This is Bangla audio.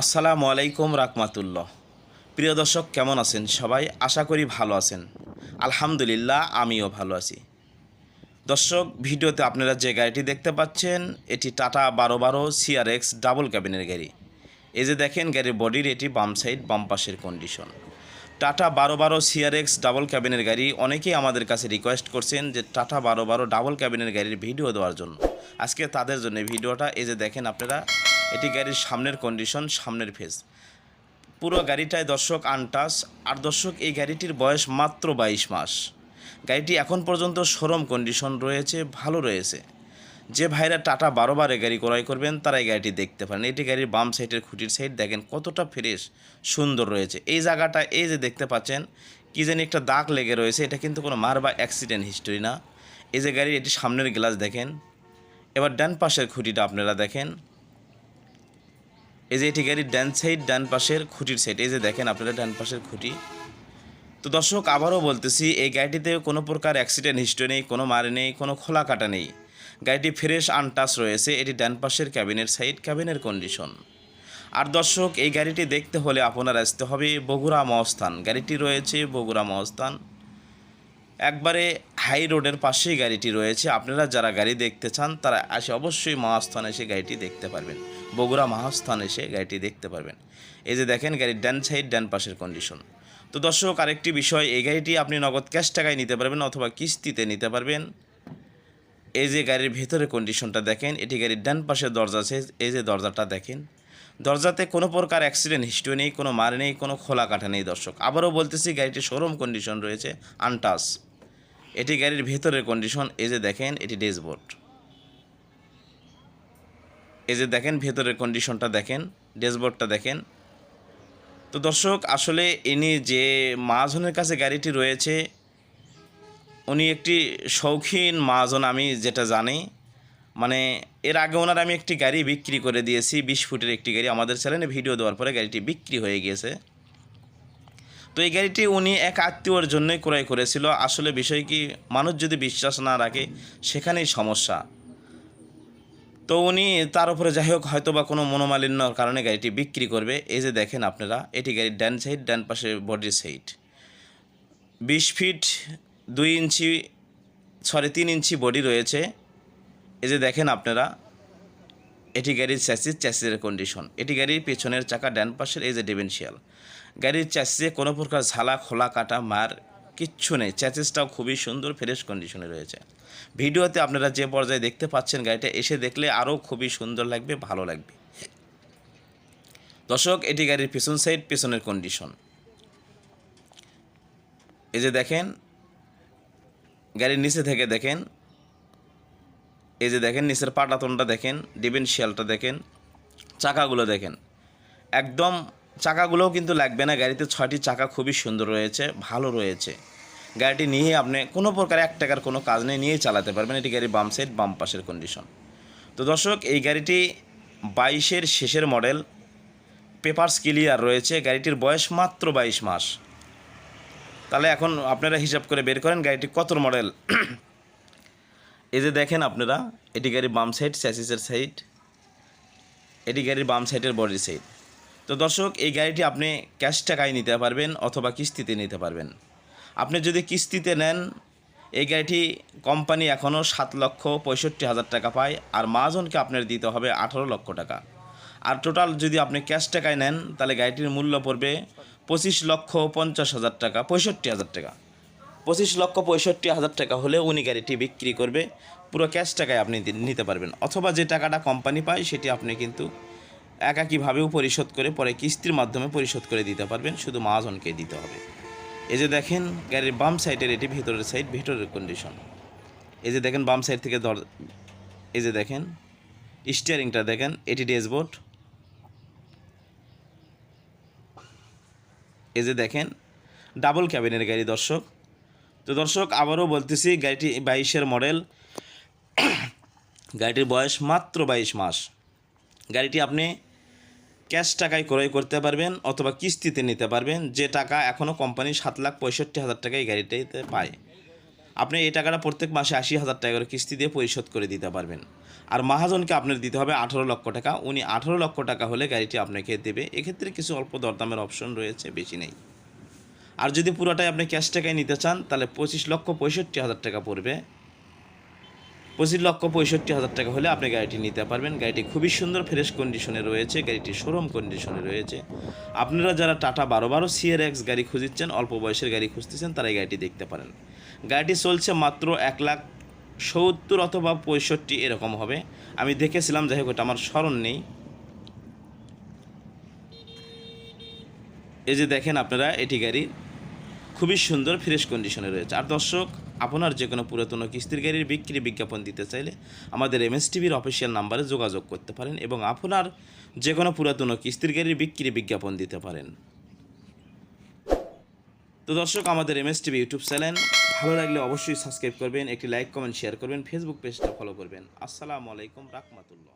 আসসালামু আলাইকুম রাকমাতুল্লাহ প্রিয় দর্শক, কেমন আছেন সবাই? আশা করি ভালো আছেন। আলহামদুলিল্লাহ, আমিও ভালো আছি। দর্শক, ভিডিওতে আপনারা যে গাড়িটি দেখতে পাচ্ছেন, এটি টাটা বারো বারো সিআরএক্স ডাবল ক্যাবিনের গাড়ি। এই যে দেখেন, গাড়ির বডির এটি বাম সাইড, বাম পাশের কন্ডিশন টাটা বারো বারো সিআরএক্স ডাবল ক্যাবিনের গাড়ি অনেকেই আমাদের কাছে রিকোয়েস্ট করছেন যে টাটা বারো বারো ডাবল ক্যাবিনের গাড়ির ভিডিও দেওয়ার জন্য। আজকে তাদের জন্য ভিডিওটা, এই যে দেখেন আপনারা এটি গাড়ির সামনের কন্ডিশন সামনের ফেস পুরো গাড়িটায় দর্শক আনটাস, আর দর্শক, এই গাড়িটির বয়স মাত্র বাইশ মাস। গাড়িটি এখন পর্যন্ত শোরুম কন্ডিশন রয়েছে, ভালো রয়েছে। যে ভাইরা টাটা বারো বারে গাড়ি ক্রয় করবেন, তারা এই গাড়িটি দেখতে পারেন। এটি গাড়ির বাম সাইডের খুঁটির সাইড দেখেন কতটা ফ্রেশ সুন্দর রয়েছে। এই জায়গাটা, এই যে দেখতে পাচ্ছেন, কী জানি একটা দাগ লেগে রয়েছে। এটা কিন্তু কোনো মার বা অ্যাক্সিডেন্ট হিস্টোরি না। এই যে গাড়ির, এটি সামনের গ্লাস দেখেন। এবার ডান পাশের খুঁটিটা আপনারা দেখেন। এই যে এটি গাড়ির ডান সাইড, ডান পাশের খুঁটির সাইড, এই যে দেখেন আপনারা ডান পাশের খুঁটি। তো দর্শক, আবারও বলতেছি, এই গাড়িটিতে কোনো প্রকার অ্যাক্সিডেন্ট হিস্ট্রি নেই, কোনো মার নেই, কোনো খোলা কাটা নেই। গাড়িটি ফ্রেশ আনটাচ রয়েছে, এটি ডান পাশের ক্যাবিনের সাইড ক্যাবিনের কন্ডিশন আর দর্শক, এই গাড়িটি দেখতে হলে আপনার আসতে হবে বগুড়া মহস্থান। গাড়িটি রয়েছে বগুড়া মহস্থান। একবারে হাই রোডের পাশেই গাড়িটি রয়েছে। আপনারা যারা গাড়ি দেখতে চান, তারা আসে অবশ্যই মহাস্থান এসে গাড়িটি দেখতে পারবেন। বগুড়া মহাস্থান এসে গাড়িটি দেখতে পারবেন। এই যে দেখেন গাড়ির ডান সাইড ডান পাশের কন্ডিশন তো দর্শক, আরেকটি বিষয়, এই গাড়িটি আপনি নগদ ক্যাশ টাকায় নিতে পারবেন অথবা কিস্তিতে নিতে পারবেন। এই যে গাড়ির ভেতরে কন্ডিশনটা দেখেন, এটি গাড়ির ডান পাশের দরজা আছে। এই যে দরজাটা দেখেন, দরজাতে কোনো প্রকার অ্যাক্সিডেন্ট হিস্ট্রি নেই, কোনো মার নেই, কোনো খোলা কাটা নেই দর্শক। আবারও বলতেছি গাড়িটি শোরুম কন্ডিশন রয়েছে আনটাস এটি গাড়ির ভেতরের কন্ডিশন এই যে দেখেন, এটি ড্যাশবোর্ড এই যে দেখেন, ভেতরের কন্ডিশনটা দেখেন ড্যাশবোর্ডটা দেখেন। তো দর্শক, আসলে ইনি যে মাহাজনের কাছে গাড়িটি রয়েছে, উনি একটি শৌখিন মাহাজন, আমি যেটা জানি। মানে এর আগে ওনার আমি একটি গাড়ি বিক্রি করে দিয়েছি, বিশ ফুটের একটি গাড়ি। আমাদের চ্যানেলে ভিডিও দেওয়ার পরে গাড়িটি বিক্রি হয়ে গিয়েছে। তো এই গাড়িটি উনি এক আত্মীয়র জন্যই ক্রয় করেছিল। আসলে বিষয় কি, মানুষ যদি বিশ্বাস না রাখে, সেখানেই সমস্যা। তো উনি তার উপরে যাই হোক হয়তো বা কোনো মনোমালিন্যর কারণে গাড়িটি বিক্রি করবে। এই যে দেখেন আপনারা, এটি গাড়ির ডান সাইড ডান পাশে বডির সাইড বিশ ফিট দুই ইঞ্চি সরি তিন ইঞ্চি বডি রয়েছে। এই যে দেখেন আপনারা এটি গাড়ির চ্যাসিস চ্যাসিসের কন্ডিশন এটি গাড়ির পেছনের চাকা, ডান পাশের এই যে ডিভেন্সিয়াল গাড়ির চ্যাসিসে কোনো প্রকার ঝালা, খোলা, কাটা, মার কিচ্ছু নেই। চ্যাসিসটাও খুবই সুন্দর ফ্রেশ কন্ডিশনে রয়েছে। ভিডিওতে আপনারা যে পর্যায়ে দেখতে পাচ্ছেন গাড়িটা, এসে দেখলে আরও খুবই সুন্দর লাগবে, ভালো লাগবে। দর্শক, এটি গাড়ির পিছন সাইড পেছনের কন্ডিশন এই যে দেখেন, গাড়ির নিচে থেকে দেখেন এই যে দেখেন, নিচের পাটাতনটা দেখেন ডিভেন্সিয়ালটা দেখেন, চাকাগুলো দেখেন। একদম চাকাগুলোও কিন্তু লাগবে না, গাড়িতে ছয়টি চাকা খুবই সুন্দর রয়েছে, ভালো রয়েছে। গাড়িটি নিয়ে আপনি কোনো প্রকার এক টাকার কোনো কাজ নেই, নিয়েই চালাতে পারবেন। এটি গাড়ির বাম সাইড, বাম পাশের কন্ডিশন তো দর্শক, এই গাড়িটি বাইশের শেষের মডেল পেপারস ক্লিয়ার রয়েছে। গাড়িটির বয়স মাত্র বাইশ মাস। তাহলে এখন আপনারা হিসাব করে বের করেন, গাড়িটি কত মডেল এই যে দেখেন আপনারা, এটি গাড়ির বাম সাইড স্যাসিসের সাইড এটি গাড়ির বাম সাইডের বডির সাইড তো দর্শক, এই গাড়িটি আপনি ক্যাশ টাকায় নিতে পারবেন অথবা কিস্তিতে নিতে পারবেন। আপনি যদি কিস্তিতে নেন, এই গাড়িটি কোম্পানি এখনও সাত লক্ষ পঁয়ষট্টি হাজার টাকা পায়, আর মাহাজনকে আপনার দিতে হবে আঠারো লক্ষ টাকা। আর টোটাল যদি আপনি ক্যাশ টাকায় নেন, তাহলে গাড়িটির মূল্য পড়বে পঁচিশ লক্ষ পঞ্চাশ হাজার টাকা, পঁয়ষট্টি হাজার টাকা। পঁচিশ লক্ষ পঁয়ষট্টি হাজার টাকা হলে উনি গাড়িটি বিক্রি করবে। পুরো ক্যাশ টাকায় আপনি নিতে পারবেন। অথবা যে টাকাটা কোম্পানি পায়, সেটি আপনি কিন্তু একাকীভাবেও পরিশোধ করে পরে কিস্তির মাধ্যমে পরিশোধ করে দিতে পারবেন। শুধু মহাজনকে দিতে হবে। এই যে দেখেন, গাড়ির বাম সাইডের এটি ভেতরের সাইড ভেতরের কন্ডিশন এই যে দেখেন, বাম সাইড থেকে ধর এই যে দেখেন স্টিয়ারিংটা দেখেন, এটি ড্যাশবোর্ড। এই যে দেখেন ডাবল ক্যাবিনের গাড়ি, দর্শক। তো দর্শক, আবারও বলতেছি, গাড়িটি বাইশের মডেল। গাড়িটির বয়স মাত্র বাইশ মাস। গাড়িটি আপনি ক্যাশ টাকায় ক্রয় করতে পারবেন অথবা কিস্তিতে নিতে পারবেন। যে টাকা এখনও কোম্পানি সাত লাখ পঁয়ষট্টি হাজার টাকা এই গাড়িটিতে পায়। আপনি এই টাকাটা প্রত্যেক মাসে আশি হাজার টাকা করে কিস্তি দিয়ে পরিশোধ করে দিতে পারবেন। আর মহাজনকে আপনার দিতে হবে আঠারো লক্ষ টাকা। উনি আঠারো লক্ষ টাকা হলে গাড়িটি আপনাকে দেবে। এক্ষেত্রে কিছু অল্প দরদামের অপশন রয়েছে, বেশি নেই। আর যদি পুরোটাই আপনি ক্যাশ টাকায় নিতে চান, তাহলে পঁচিশ লক্ষ পঁয়ষট্টি হাজার টাকা পড়বে। পঁচিশ লক্ষ পঁয়ষট্টি হাজার টাকা হলে আপনি গাড়িটি নিতে পারবেন। গাড়িটি খুবই সুন্দর ফ্রেশ কন্ডিশনে রয়েছে। গাড়িটি শোরুম কন্ডিশনে রয়েছে। আপনারা যারা টাটা বারো বারো সিআর এক্স গাড়ি খুঁজছেন, অল্প বয়সের গাড়ি খুঁজতেছেন, তারা এই গাড়িটি দেখতে পারেন। গাড়িটি চলছে মাত্র এক লাখ সত্তর অথবা পঁয়ষট্টি এরকম হবে। আমি দেখেছিলাম, যাই হোক ওটা আমার স্মরণ নেই। এই যে দেখেন আপনারা, এটি গাড়ি খুবই সুন্দর ফ্রেশ কন্ডিশনে রয়েছে। আর দর্শক, আপনার যে কোনো পুরাতন কিস্তির গাড়ির বিক্রি বিজ্ঞাপন দিতে চাইলে আমাদের এমএস টিভির অফিসিয়াল নাম্বারে যোগাযোগ করতে পারেন এবং আপনার যে কোনো পুরাতন কিস্তির গাড়ির বিক্রি বিজ্ঞাপন দিতে পারেন। তো দর্শক, আমাদের এমএস টিভি ইউটিউব চ্যানেল ভালো লাগলে অবশ্যই সাবস্ক্রাইব করবেন, একটি লাইক কমেন্ট শেয়ার করবেন ফেসবুক পেজটা ফলো করবেন। আসসালামু আলাইকুম, রাহমাতুল্লাহ।